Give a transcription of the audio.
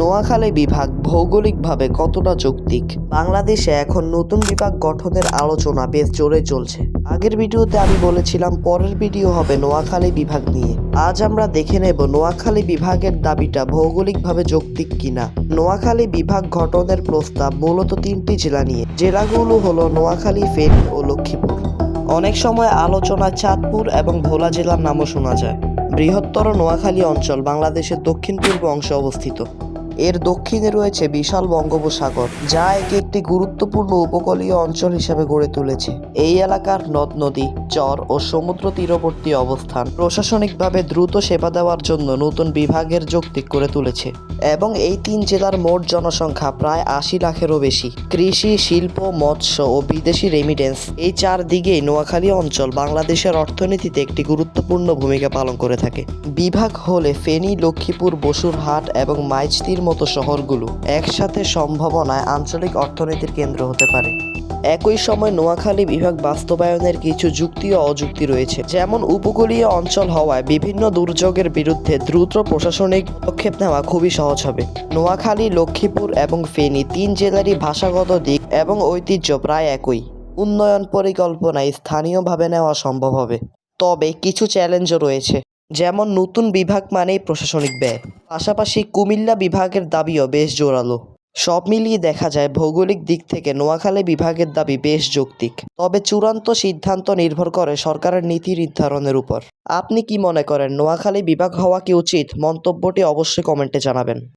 নোয়াখালী বিভাগ ভৌগোলিকভাবে কতটা যৌক্তিক? বাংলাদেশে এখন নতুন বিভাগ গঠনের আলোচনা বেশ জোরে চলছে। আগের ভিডিওতে আমি বলেছিলাম পরের ভিডিও হবে নোয়াখালী বিভাগ নিয়ে। আজ আমরা দেখে নেব নোয়াখালী বিভাগের দাবিটা ভৌগোলিকভাবে যৌক্তিক কিনা। নোয়াখালী বিভাগ গঠনের প্রস্তাব মূলত তিনটি জেলা নিয়ে। জেলাগুলো হলো নোয়াখালী, ফেনী ও লক্ষ্মীপুর। অনেক সময় আলোচনায় চাঁদপুর এবং ভোলা জেলার নামও শোনা যায়। বৃহত্তর নোয়াখালী অঞ্চল বাংলাদেশের দক্ষিণ পূর্ব অংশে অবস্থিত। এর দক্ষিণে রয়েছে বিশাল বঙ্গোপসাগর, যা একে একটি গুরুত্বপূর্ণ উপকূলীয় অঞ্চল হিসেবে গড়ে তুলেছে। এই এলাকার নদ নদী, চর ও সমুদ্র তীরবর্তী অবস্থান প্রশাসনিকভাবে দ্রুত সেবা দেওয়ার জন্য নতুন বিভাগের যৌক্তিক করে তুলেছে। এবং এই তিন জেলার মোট জনসংখ্যা প্রায় আশি লাখেরও বেশি। কৃষি, শিল্প, মৎস্য ও বিদেশি রেমিডেন্স এই চার দিকেই নোয়াখালী অঞ্চল বাংলাদেশের অর্থনীতিতে একটি গুরুত্বপূর্ণ ভূমিকা পালন করে থাকে। বিভাগ হলে ফেনী, লক্ষ্মীপুর, বসুরহাট এবং মাইজতির মতো শহরগুলো একসাথে সম্ভাবনায় আঞ্চলিক অর্থনীতির কেন্দ্র হতে পারে। একই সময় নোয়াখালী বিভাগ বাস্তবায়নের কিছু যুক্তি ও অযুক্তি রয়েছে। যেমন উপকূলীয় অঞ্চল হওয়ায় বিভিন্ন দুর্যোগের বিরুদ্ধে দ্রুত প্রশাসনিক পদক্ষেপ নেওয়া খুবই সহজ হবে। নোয়াখালী, লক্ষ্মীপুর এবং ফেনী তিন জেলারই ভাষাগত দিক এবং ঐতিহ্য প্রায় একই। উন্নয়ন পরিকল্পনায় স্থানীয়ভাবে নেওয়া সম্ভব হবে। তবে কিছু চ্যালেঞ্জও রয়েছে। যেমন নতুন বিভাগ মানেই প্রশাসনিক ব্যয়। পাশাপাশি কুমিল্লা বিভাগের দাবিও বেশ জোরালো। সব মিলিয়ে দেখা যায় ভৌগোলিক দিক থেকে নোয়াখালী বিভাগের দাবি বেশ যৌক্তিক। তবে চূড়ান্ত সিদ্ধান্ত নির্ভর করে সরকারের নীতি নির্ধারণের উপর। আপনি কি মনে করেন, নোয়াখালী বিভাগ হওয়া কি উচিত? মন্তব্যটি অবশ্যই কমেন্টে জানাবেন।